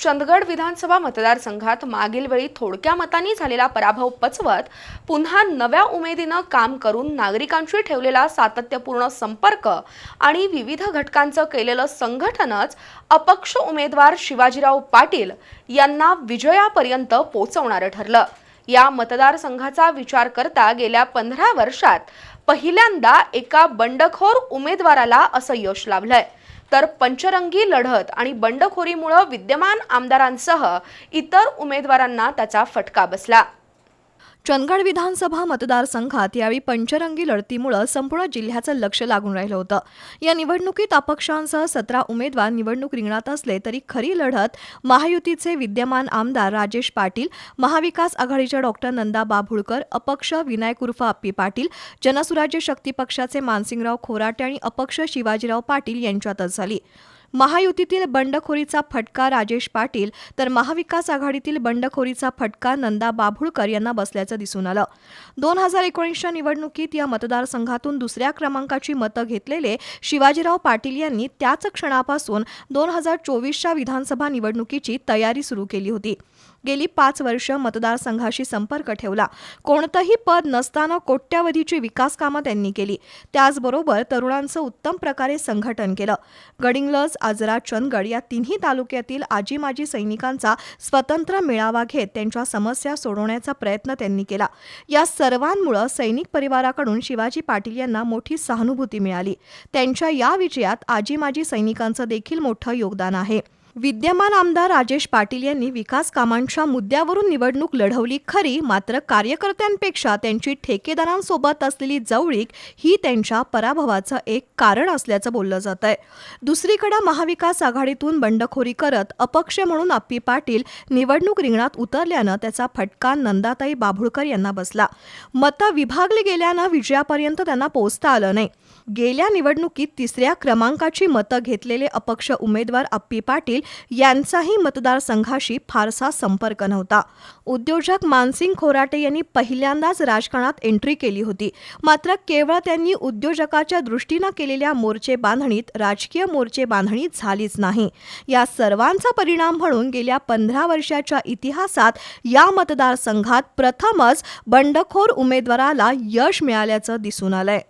चंदगड विधानसभा मतदारसंघात मागील वेळी थोडक्या मतांनी झालेला पराभव पचवत पुन्हा नव्या उमेदीनं काम करून नागरिकांशी ठेवलेला सातत्यपूर्ण संपर्क आणि विविध घटकांचं केलेलं संघटनच अपक्ष उमेदवार शिवाजीराव पाटील यांना विजयापर्यंत पोचवणारं ठरलं. या मतदारसंघाचा विचार करता गेल्या पंधरा वर्षात पहिल्यांदा एका बंडखोर उमेदवाराला असं यश लाभलंय. तर पंचरंगी लढत आणि बंडखोरीमुळं विद्यमान आमदारांसह इतर उमेदवारांना त्याचा फटका बसला. चंदगड विधानसभा मतदारसंघात यावेळी पंचरंगी लढतीमुळं संपूर्ण जिल्ह्याचं लक्ष लागून राहिलं होतं. या निवडणुकीत अपक्षांसह सतरा उमेदवार निवडणूक रिंगणात असले तरी खरी लढत महायुतीचे विद्यमान आमदार राजेश पाटील महाविकास आघाडीच्या डॉक्टर नंदा बाभुळकर अपक्ष विनायक उर्फ आप्पी पाटील जनसुराज्य शक्ती पक्षाचे मानसिंगराव खोराटे आणि अपक्ष शिवाजीराव पाटील यांच्यातच झाली. महायुतीतील बंडखोरीचा फटका राजेश पाटील तर महाविकास आघाडीतील बंडखोरीचा फटका नंदा बाभुळकर यांना बसल्याचं दिसून आलं. दोन हजार एकोणीसच्या निवडणुकीत या मतदारसंघातून दुसऱ्या क्रमांकाची मतं घेतलेले शिवाजीराव पाटील यांनी त्याच क्षणापासून दोन हजार चोवीसच्या विधानसभा निवडणुकीची तयारी सुरू केली होती. गेली पाच वर्ष मतदारसंघाशी संपर्क ठेवला. कोणतंही पद नसताना कोट्यावधीची विकास कामं त्यांनी केली. त्याचबरोबर तरुणांचं उत्तम प्रकारे संघटन केलं. गडिंग्लज आजरा चंदगड या तिन्ही तालुक्यातील आजी माजी सैनिकांचा स्वतंत्र मेळावा घेत त्यांच्या समस्या सोडवण्याचा प्रयत्न त्यांनी केला. या सर्वांमुळं सैनिक परिवाराकडून शिवाजी पाटील यांना मोठी सहानुभूती मिळाली. त्यांच्या या विजयात आजी माजी सैनिकांचं देखील मोठं योगदान आहे. विद्यमान आमदार राजेश पाटील यांनी विकास कामांच्या मुद्द्यावरून निवडणूक लढवली खरी मात्र कार्यकर्त्यांपेक्षा त्यांची ठेकेदारांसोबत असलेली जवळीक ही त्यांच्या पराभवाचं एक कारण असल्याचं बोललं जात आहे दुसरीकडे महाविकास आघाडीतून बंडखोरी करत अपक्ष म्हणून अप्पी पाटील निवडणूक रिंगणात उतरल्यानं त्याचा फटका नंदाताई बाभुळकर यांना बसला. मतं विभागली गेल्यानं विजयापर्यंत त्यांना पोहोचता आलं नाही. गेल्या निवडणुकीत तिसऱ्या क्रमांकाची मतं घेतलेले अपक्ष उमेदवार अप्पी पाटील यांचाही मतदारसंघाशी फारसा संपर्क नव्हता. उद्योजक मानसिंग खोराटे यांनी पहिल्यांदाच राजकारणात एंट्री केली होती. मात्र केवळ त्यांनी उद्योजकाच्या दृष्टीनं केलेल्या मोर्चे बांधणीत राजकीय मोर्चे बांधणी झालीच नाही. या सर्वांचा परिणाम म्हणून गेल्या पंधरा वर्षाच्या इतिहासात या मतदारसंघात प्रथमच बंडखोर उमेदवाराला यश मिळाल्याचं दिसून आलंय.